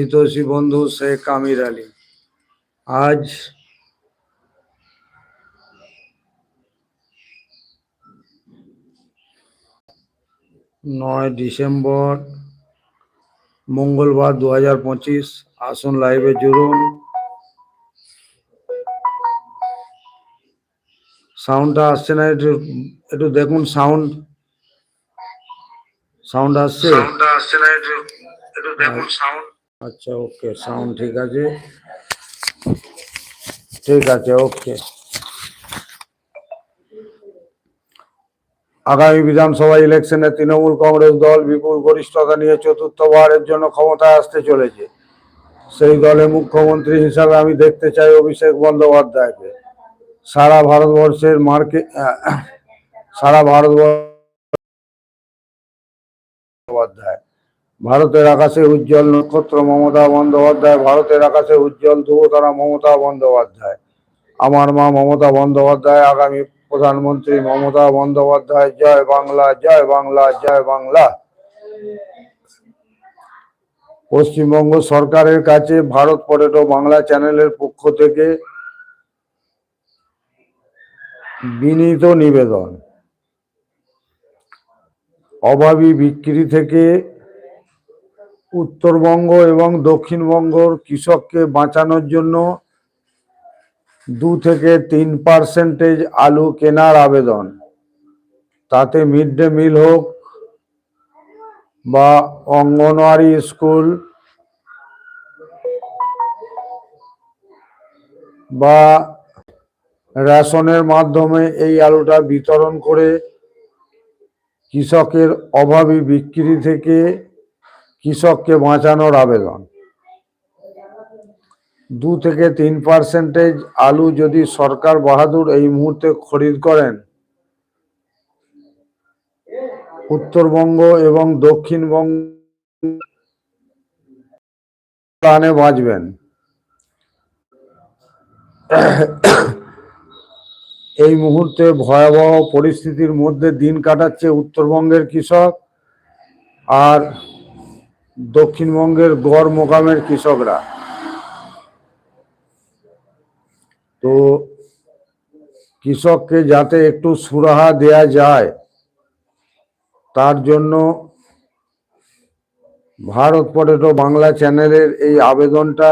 হিতৈষী বন্ধু শেখ আমির আলী। আজ নয় ডিসেম্বর মঙ্গলবার দু হাজার পঁচিশ আসুন লাইভে জুড়ুন। সাউন্ডটা আসছে না একটু একটু দেখুন সাউন্ড। সাউন্ড আসছে? সাউন্ডটা আসছে না একটু একটু দেখুন সাউন্ড। আচ্ছা ওকে সাউন্ড ঠিক আছে? ঠিক আছে ওকে। আগামী বিধানসভা ইলেকশনে তৃণমূল কংগ্রেস দল বিপুল গরিষ্ঠতা নিয়ে চতুর্থবারের জন্য ক্ষমতায় আসতে চলেছে। সেই দলে মুখ্যমন্ত্রী হিসাবে আমি দেখতে চাই অভিষেক বন্দ্যোপাধ্যায়কে। সারা ভারতবর্ষের মার্কেট সারা ভারতবর্ষ ভারতের আকাশে উজ্জ্বল নক্ষত্র মমতা বন্দ্যোপাধ্যায়, ভারতের আকাশে উজ্জ্বল ধ্রুবতারা মমতা বন্দ্যোপাধ্যায়। আমার মা মমতা বন্দ্যোপাধ্যায়, আগামী প্রধানমন্ত্রী মমতা বন্দ্যোপাধ্যায়, জয় বাংলা জয় বাংলা জয় বাংলা। পশ্চিমবঙ্গ সরকারের কাছে ভারত পটেটো বাংলা চ্যানেলের পক্ষ থেকে বিনীত নিবেদন। অভাবী বিক্রি থেকে উত্তরবঙ্গ এবং দক্ষিণবঙ্গর কৃষককে বাঁচানোর জন্য দু থেকে তিন পার্সেন্টেজ আলু কেনার আবেদন। তাতে মিড ডে মিল হোক বা অঙ্গনওয়াড়ি স্কুল বা রেশনের মাধ্যমে এই আলুটা বিতরণ করে কৃষকের অভাবী বিক্রি থেকে কৃষককে বাঁচানোর আবেদন। দু থেকে তিন পার্সেন্টেজ আলু যদি সরকার বাহাদুর এই মুহূর্তে খরিদ করেন, উত্তরবঙ্গ এবং দক্ষিণবঙ্গ প্রাণে বাঁচবেন। এই মুহূর্তে ভয়াবহ পরিস্থিতির মধ্যে দিন কাটাচ্ছে উত্তরবঙ্গের কৃষক। আর দক্ষিণবঙ্গের গড় মোকামের কৃষকরা। তো কৃষককে যাতে একটু সুরাহা দেয়া যায়, তার জন্য ভারত পটেটো বাংলা চ্যানেলের এই আবেদনটা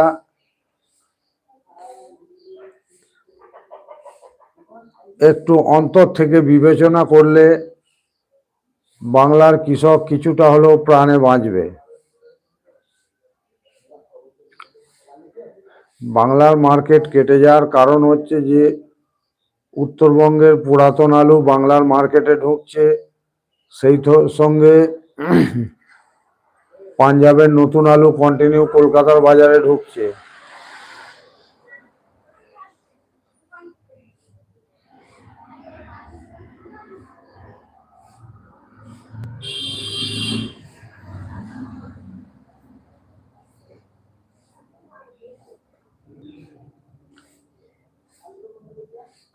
একটু অন্তর থেকে বিবেচনা করলে বাংলার কৃষক কিছুটা হলেও প্রাণে বাঁচবে। বাংলার মার্কেট কেটে যাওয়ার কারণ হচ্ছে যে, উত্তরবঙ্গের পুরাতন আলু বাংলার মার্কেটে ঢুকছে। সেই সঙ্গে পাঞ্জাবের নতুন আলু কন্টিনিউ কলকাতার বাজারে ঢুকছে।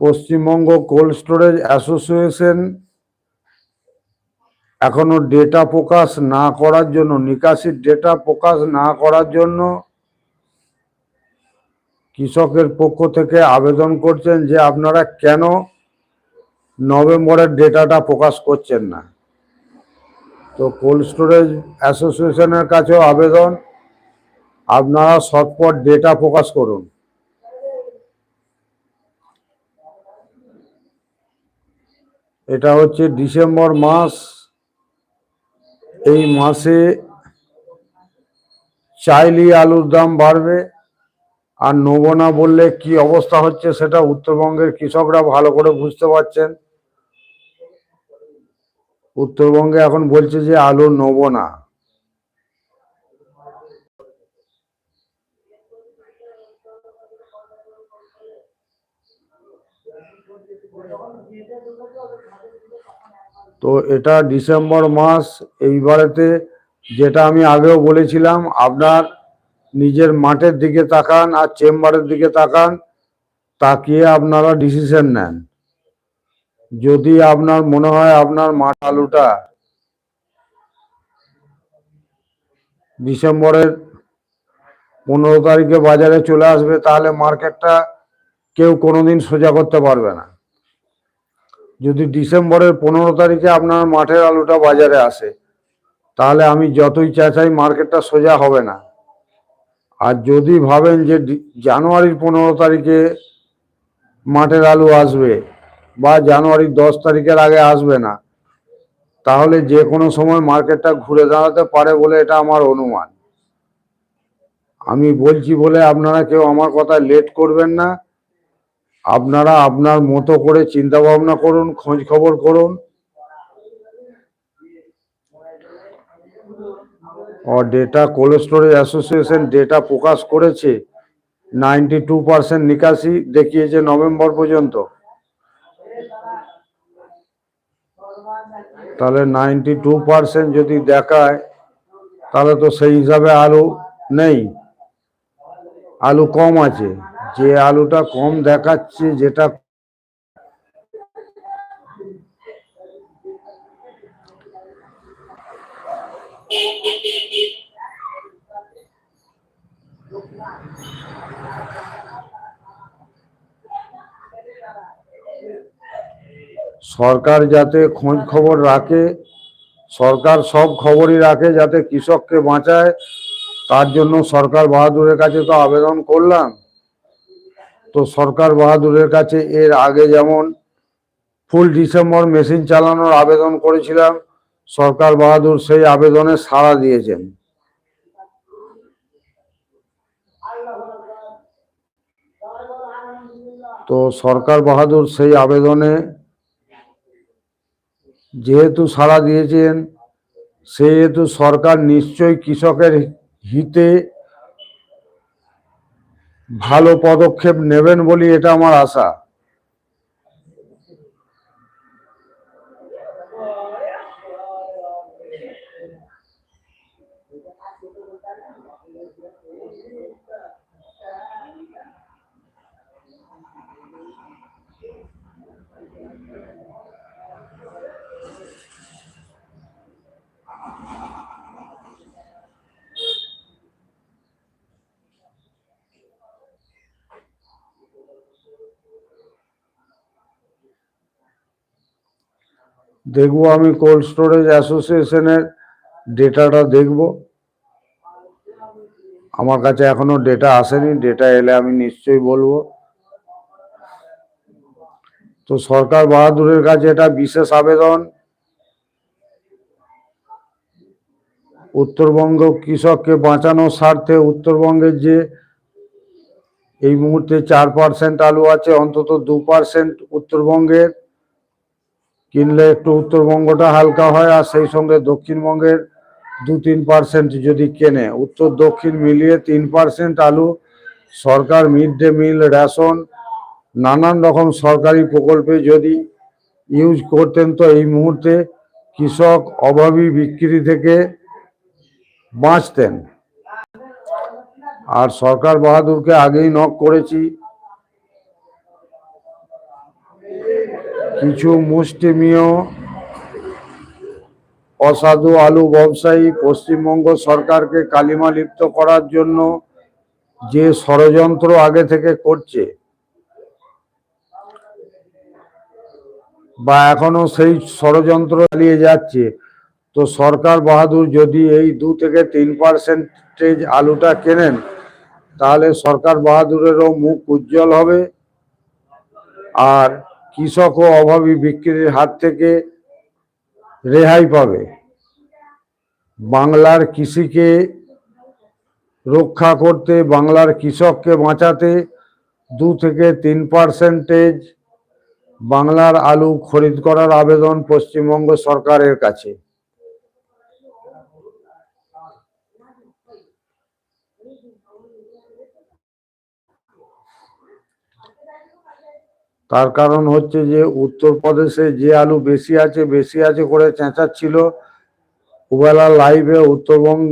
পশ্চিমবঙ্গ কোল্ড স্টোরেজ অ্যাসোসিয়েশন এখনও ডেটা প্রকাশ না করার জন্য নিকাশির ডেটা প্রকাশ না করার জন্য কৃষকের পক্ষ থেকে আবেদন করছেন যে আপনারা কেন নভেম্বরের ডেটাটা প্রকাশ করছেন না। তো কোল্ড স্টোরেজ অ্যাসোসিয়েশনের কাছেও আবেদন, আপনারা সৎপট ডেটা প্রকাশ করুন। এটা হচ্ছে ডিসেম্বর মাস। এই মাসে চাইলি আলুর দাম বাড়বে। আর নেব না বললে কি অবস্থা হচ্ছে সেটা উত্তরবঙ্গের কৃষকরা ভালো করে বুঝতে পারছেন। উত্তরবঙ্গে এখন বলছে যে আলু নেব না। তো এটা ডিসেম্বর মাস এইবারেতে যেটা আমি আগেও বলেছিলাম, আপনার নিজের মাঠের দিকে তাকান আর চেম্বারের দিকে তাকান, তাকিয়ে আপনারা ডিসিশন নেন। যদি আপনার মনে হয় আপনার মাঠ আলুটা ডিসেম্বরের পনেরো তারিখে বাজারে চলে আসবে, তাহলে মার্কেটটা কেউ কোনোদিন সোজা করতে পারবে না। যদি ডিসেম্বরের পনেরো তারিখে আপনার মাঠের আলুটা বাজারে আসে, তাহলে আমি যতই চেঁচাই মার্কেটটা সোজা হবে না। আর যদি ভাবেন যে জানুয়ারির পনেরো তারিখে মাঠের আলু আসবে বা জানুয়ারির দশ তারিখের আগে আসবে না, তাহলে যে কোনো সময় মার্কেটটা ঘুরে দাঁড়াতে পারে বলে এটা আমার অনুমান। আমি বলছি বলে আপনারা কেউ আমার কথা লেট করবেন না। আপনারা আপনার মতো করে চিন্তা ভাবনা করুন, খোঁজ খবর করুন। ও data cold storage association data প্রকাশ করেছে নাইনটি টু পার্সেন্ট নিকাশি দেখিয়েছে নভেম্বর পর্যন্ত। তাহলে নাইনটি টু পার্সেন্ট যদি দেখায়, তাহলে তো সেই হিসাবে আলু নেই, আলু কম আছে। যে আলুটা কম দেখাচ্ছে, যেটা সরকার যাতে খোঁজ খবর রাখে, সরকার সব খবরই রাখে যাতে কৃষককে বাঁচায়, তার জন্য সরকার বাহাদুরের কাছে তো আবেদন করলাম। তো সরকার বাহাদুরের কাছে এর আগে যেমন ফুল ডিসেম্বর মেশিন চালানোর আবেদন করেছিলাম, সরকার বাহাদুর সেই আবেদনে সাড়া দিয়েছেন। তো সরকার বাহাদুর সেই আবেদনে যেহেতু সাড়া দিয়েছেন, সেহেতু সরকার নিশ্চয়ই কৃষকের হিতে ভালো পদক্ষেপ নেবেন বলি এটা আমার আশা। দেখব আমি কোল্ড স্টোরেজ অ্যাসোসিয়েশনের ডেটাটা দেখব। আমার কাছে এখনও ডেটা আসেনি ডেটা এলে আমি নিশ্চয়ই বলব। তো সরকার বাহাদুরের কাছে এটা বিশেষ আবেদন। উত্তরবঙ্গ কৃষককে বাঁচানোর স্বার্থে উত্তরবঙ্গের যে এই মুহূর্তে চার পার্সেন্ট আলু আছে, অন্তত দু পার্সেন্ট উত্তরবঙ্গের। কিনলে একটু উত্তরবঙ্গটা হালকা হয় আর সেই সঙ্গে দক্ষিণবঙ্গের দু তিন পার্সেন্ট যদি কেনে। উত্তর দক্ষিণ মিলিয়ে তিন পার্সেন্ট আলু, সরকার মিড ডে মিল, রেশন, নানান রকম সরকারি প্রকল্পে যদি ইউজ করতেন তো এই মুহূর্তে কৃষক অভাবী বিক্রি থেকে বাঁচতেন। আর সরকার বাহাদুরকে আগেই নক করেছি। কিছু মুষ্টিমীয় অসাধু আলু ব্যবসায়ী পশ্চিমবঙ্গ সরকারকে কালিমা লিপ্ত করার জন্য যে ষড়যন্ত্র আগে থেকে করছে, বা এখনও সেই ষড়যন্ত্র চালিয়ে যাচ্ছে, তো সরকার বাহাদুর যদি এই দু থেকে তিন পার্সেন্টেজ আলুটা কেনেন, তাহলে সরকার বাহাদুরেরও মুখ উজ্জ্বল হবে। আর কৃষক ও অভাবী বিক্রির হাত থেকে রেহাই পাবে। বাংলার কৃষিকে রক্ষা করতে, বাংলার কৃষককে বাঁচাতে দু থেকে তিন পার্সেন্টেজ বাংলার আলু খরিদ করার আবেদন পশ্চিমবঙ্গ সরকারের কাছে। তার কারণ হচ্ছে যে উত্তরপ্রদেশে যে আলু বেশি আছে বেশি আছে করে চেঁচাচ্ছিল। ওবেলা লাইভে উত্তরবঙ্গ,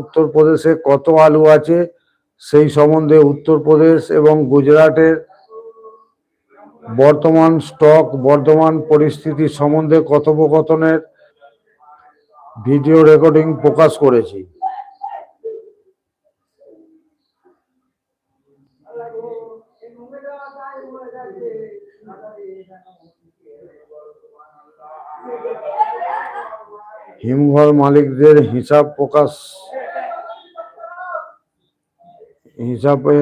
উত্তরপ্রদেশে কত আলু আছে সেই সম্বন্ধে উত্তরপ্রদেশ এবং গুজরাটের বর্তমান স্টক বর্তমান পরিস্থিতি সম্বন্ধে কথোপকথনের ভিডিও রেকর্ডিং প্রকাশ করেছি। হিমঘর মালিকদের হিসাব প্রকাশ, হিসাবে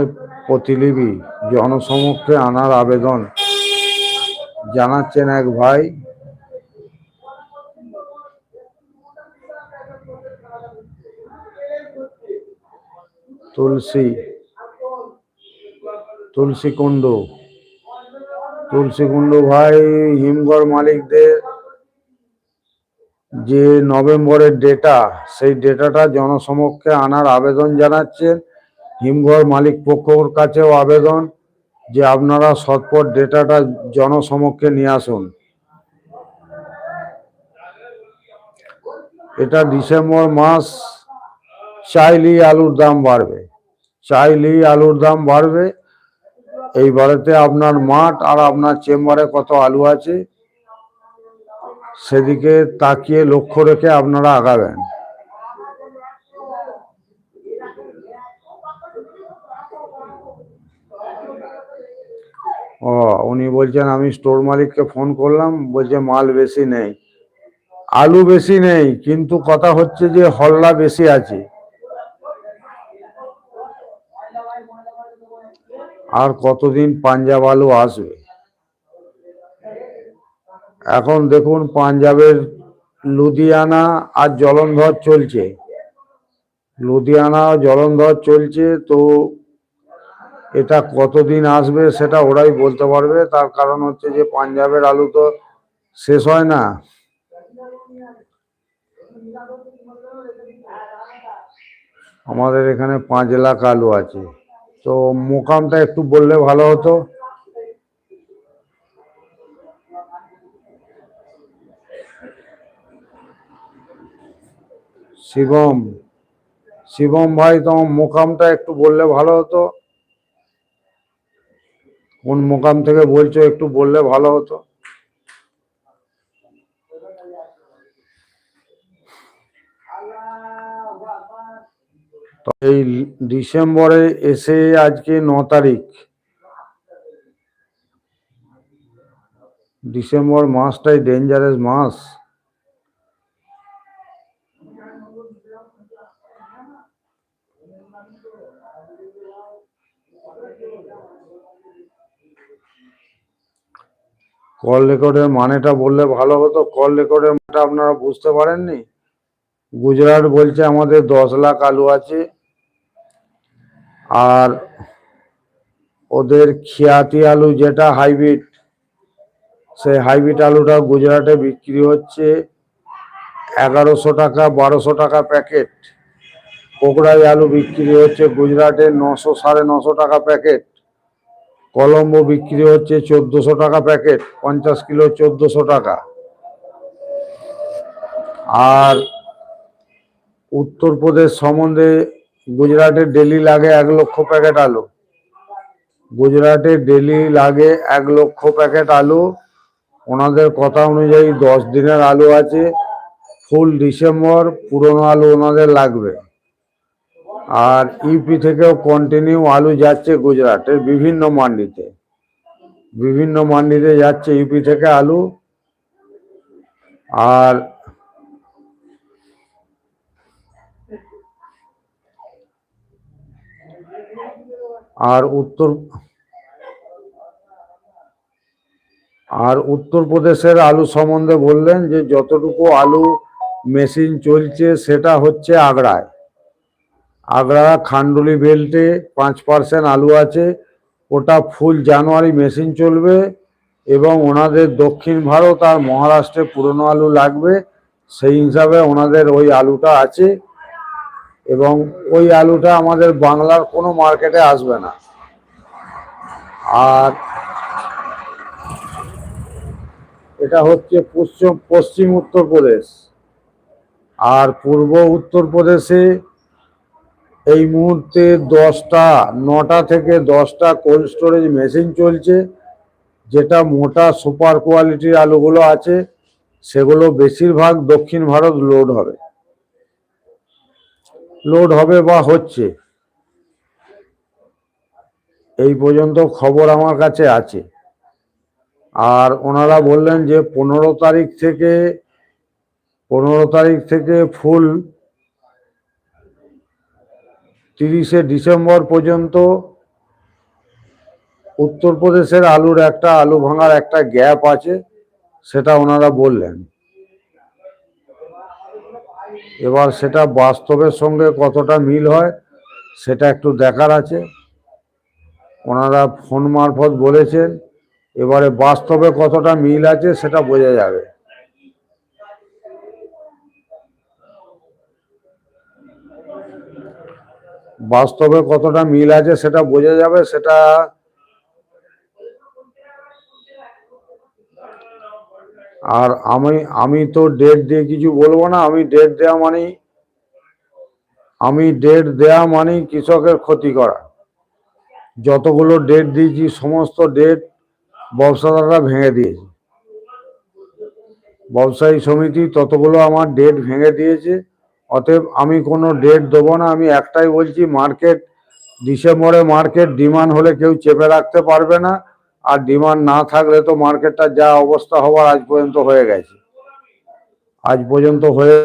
প্রতিলিপি, জনসমক্ষে আনার আবেদন জানাচ্ছেন এক ভাই। তুলসী তুলসী কুণ্ড তুলসী কুণ্ড ভাই, হিমঘর মালিকদের যে নভেম্বরের ডেটা সেই ডেটাটা জনসমক্ষে আনার আবেদন জানাচ্ছেন হিমঘর মালিক পক্ষর কাছেও আবেদন যে আপনারা সৎপট ডেটাটা জনসমক্ষে নিয়ে আসুন। এটা ডিসেম্বর মাস, চাইলেই আলুর দাম বাড়বে। চাইলেই আলুর দাম বাড়বে। এইবারেতে আপনার মাঠ আর আপনার চেম্বারে কত আলু আছে সেদিকে তাকিয়ে লক্ষ্য রেখে আপনারা আগাবেন। ও, উনি বলছেন, আমি স্টোর মালিককে ফোন করলাম, বলছে, মাল বেশি নেই। আলু বেশি নেই, কিন্তু কথা হচ্ছে যে, হল্লা বেশি আছে। আর কতদিন পাঞ্জাব আলু আসবে? এখন দেখুন পাঞ্জাবের লুধিয়ানা আর জলন্ধর চলছে। লুধিয়ানা জলন্ধর চলছে, তো এটা কতদিন আসবে সেটা ওরাই বলতে পারবে। তার কারণ হচ্ছে যে পাঞ্জাবের আলু তো শেষ হয় না। আমাদের এখানে পাঁচ লাখ আলু আছে। তো মোকামটা একটু বললে ভালো হতো। শিবম। শিবম ভাই, তোমার মোকামটা একটু বললে ভালো হতো। কোন মোকাম থেকে বলছো একটু বললে ভালো হতো। এই ডিসেম্বরে এসে আজকে ন তারিখ। ডিসেম্বর মাসটাই ডেঞ্জারাস মাস। কল রেকর্ডের মানেটা বললে ভালো হতো। কল রেকর্ডের মানেটা আপনারা বুঝতে পারেননি? গুজরাট বলছে আমাদের দশ লাখ আলু আছে। আর ওদের খিয়াতি আলু যেটা হাইব্রিড, সেই হাইব্রিড আলুটা গুজরাটে বিক্রি হচ্ছে। এগারোশো টাকা, বারোশো টাকা প্যাকেট। কোকড়াই আলু বিক্রি হচ্ছে গুজরাটে নশো, সাড়ে নশো টাকা প্যাকেট। কলম্বো বিক্রি হচ্ছে চোদ্দশো টাকা প্যাকেট, পঞ্চাশ কিলো চোদ্দশো টাকা। আর উত্তরপ্রদেশ সম্বন্ধে গুজরাটে ডেলি লাগে এক লক্ষ প্যাকেট আলু। গুজরাটে ডেলি লাগে এক লক্ষ প্যাকেট আলু। ওনাদের কথা অনুযায়ী দশ দিনের আলু আছে। ফুল ডিসেম্বর, পুরনো আলু ওনাদের লাগবে। আর ইউপি থেকেও কন্টিনিউ আলু যাচ্ছে গুজরাটের বিভিন্ন মান্ডিতে। বিভিন্ন মান্ডিতে যাচ্ছে ইউপি থেকে আলু। আর আর উত্তর, আর উত্তরপ্রদেশের আলু সম্বন্ধে বললেন যে, যতটুকু আলু মেশিন চলছে, সেটা হচ্ছে আগ্রায়। আগ্রা খান্ডুলি বেল্টে পাঁচ পার্সেন্ট আলু আছে, ওটা ফুল জানুয়ারি মেশিন চলবে এবং ওনাদের দক্ষিণ ভারত আর মহারাষ্ট্রে পুরনো আলু লাগবে, সেই হিসাবে ওনাদের ওই আলুটা আছে এবং ওই আলুটা আমাদের বাংলার কোনো মার্কেটে আসবে না। আর এটা হচ্ছে পশ্চিম পশ্চিম উত্তরপ্রদেশ আর পূর্ব উত্তরপ্রদেশে এই মুহূর্তে দশটা, নটা থেকে দশটা কোল্ড স্টোরেজ মেশিন চলছে, যেটা মোটা সুপার কোয়ালিটির আলুগুলো আছে, সেগুলো বেশিরভাগ দক্ষিণ ভারত লোড হবে। লোড হবে বা হচ্ছে। এই পর্যন্ত খবর আমার কাছে আছে। আর ওনারা বললেন যে পনেরো তারিখ থেকে পনেরো তারিখ থেকে ফুল তিরিশে ডিসেম্বর পর্যন্ত উত্তরপ্রদেশের আলুর একটা, আলু ভাঙার একটা গ্যাপ আছে, সেটা ওনারা বললেন। এবার সেটা বাস্তবের সঙ্গে কতটা মিল হয়, সেটা একটু দেখার আছে। ওনারা ফোন মারফত বলেছেন, এবারে বাস্তবে কতটা মিল আছে, সেটা বোঝা যাবে। বাস্তবে কতটা মিল আছে সেটা বোঝা যাবে, সেটা আর আমি আমি তো ডেট দিয়ে কিছু বলব না, আমি ডেট দেওয়া মানেই, আমি ডেট দেওয়া মানেই কৃষকের ক্ষতি করা। যতগুলো ডেট দিয়েছি, সমস্ত ডেট ব্যবসাদাররা ভেঙে দিয়েছে। ব্যবসায়ী সমিতি ততগুলো আমার ডেট ভেঙে দিয়েছে। অতএব আমি কোনো ডেট দেবো না, আমি একটাই বলছি মার্কেট ডিসেম্বরে মার্কেট ডিমান্ড হলে কেউ চেপে রাখতে পারবে না, আর ডিমান্ড না থাকলে তো মার্কেটটা যা অবস্থা হওয়ার আজ পর্যন্ত হয়ে গেছে। আজ পর্যন্ত হয়ে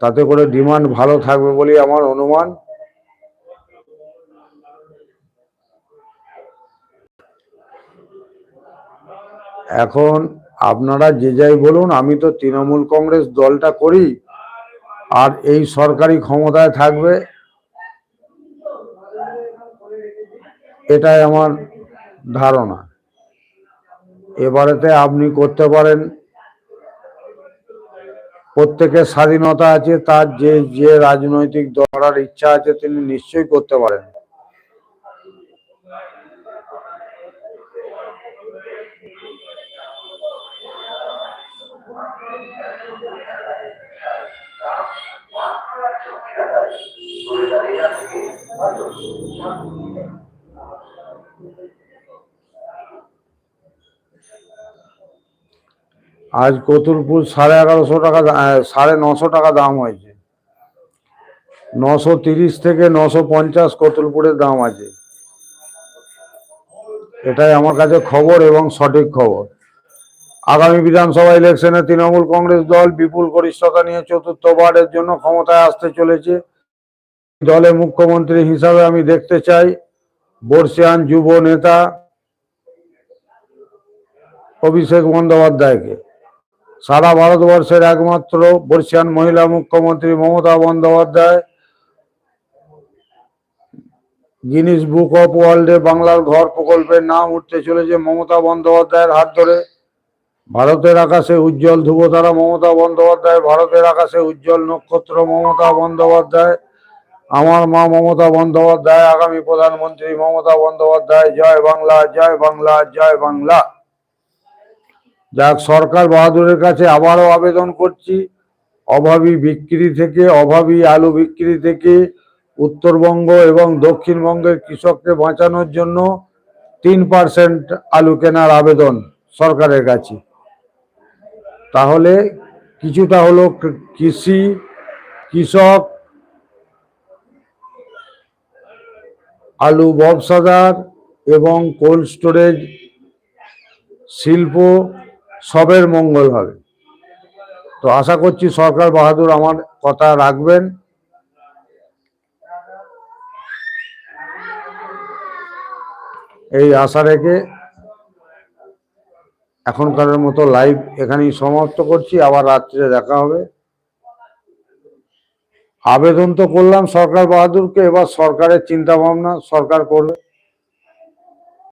তাতে করে ডিমান্ড ভালো থাকবে বলেই আমার অনুমান। এখন আপনারা যে যাই বলুন, আমি তো তৃণমূল কংগ্রেস দলটা করি আর এই সরকারি ক্ষমতায় থাকবে, এটাই আমার ধারণা। এবারেতে আপনি করতে পারেন। প্রত্যেকের স্বাধীনতা আছে, তার যে যে রাজনৈতিক দলার ইচ্ছা আছে, তিনি নিশ্চয়ই করতে পারেন। আজ কতুলপুর সাড়ে এগারোশো টাকা সাড়ে নশো টাকা দাম হয়েছে। নশো তিরিশ থেকে নশো পঞ্চাশ কতুলপুরের দাম আছে। এটাই আমার কাছে খবর এবং সঠিক খবর। আগামী বিধানসভা ইলেকশনে তৃণমূল কংগ্রেস দল বিপুল গরিষ্ঠতা নিয়ে চতুর্থবারের জন্য ক্ষমতায় আসতে চলেছে। দলে মুখ্যমন্ত্রী হিসাবে আমি দেখতে চাই। বর্ষিয়ান যুব নেতা অভিষেক বন্দ্যোপাধ্যায়কে। সারা ভারতবর্ষের একমাত্র বর্ষিয়ান মহিলা মুখ্যমন্ত্রী Mamata Bandyopadhyay, Guinness book of ওয়ার্ল্ডে বাংলার ঘর প্রকল্পের নাম উঠতে চলেছে মমতা বন্দ্যোপাধ্যায়ের হাত ধরে। ভারতের আকাশে উজ্জ্বল ধ্রুবতারা মমতা বন্দ্যোপাধ্যায়, ভারতের আকাশে উজ্জ্বল নক্ষত্র মমতা বন্দ্যোপাধ্যায় আমার মা মমতা বন্দ্যোপাধ্যায়, আগামী প্রধানমন্ত্রী মমতা বন্দ্যোপাধ্যায়, জয় বাংলা জয় বাংলা জয় বাংলা। যাক, সরকার বাহাদুরের কাছে আবারও আবেদন করছি। অভাবী বিক্রি থেকে, অভাবী আলু বিক্রি থেকে, উত্তরবঙ্গ এবং দক্ষিণবঙ্গের কৃষককে বাঁচানোর জন্য তিন পার্সেন্ট আলু কেনার আবেদন সরকারের কাছে। তাহলে কিছুটা হলো কৃষি, কৃষক আলু ব্যবসাদার এবং কোল্ড স্টোরেজ, শিল্প, সবের মঙ্গল হবে। তো আশা করছি সরকার বাহাদুর আমার কথা রাখবেন। এই আশা রেখে এখনকারের মতো লাইভ এখানেই সমাপ্ত করছি। আবার রাত্রে দেখা হবে। আবেদন তো করলাম সরকার বাহাদুরকে এবার সরকারের চিন্তা ভাবনা সরকার করবে।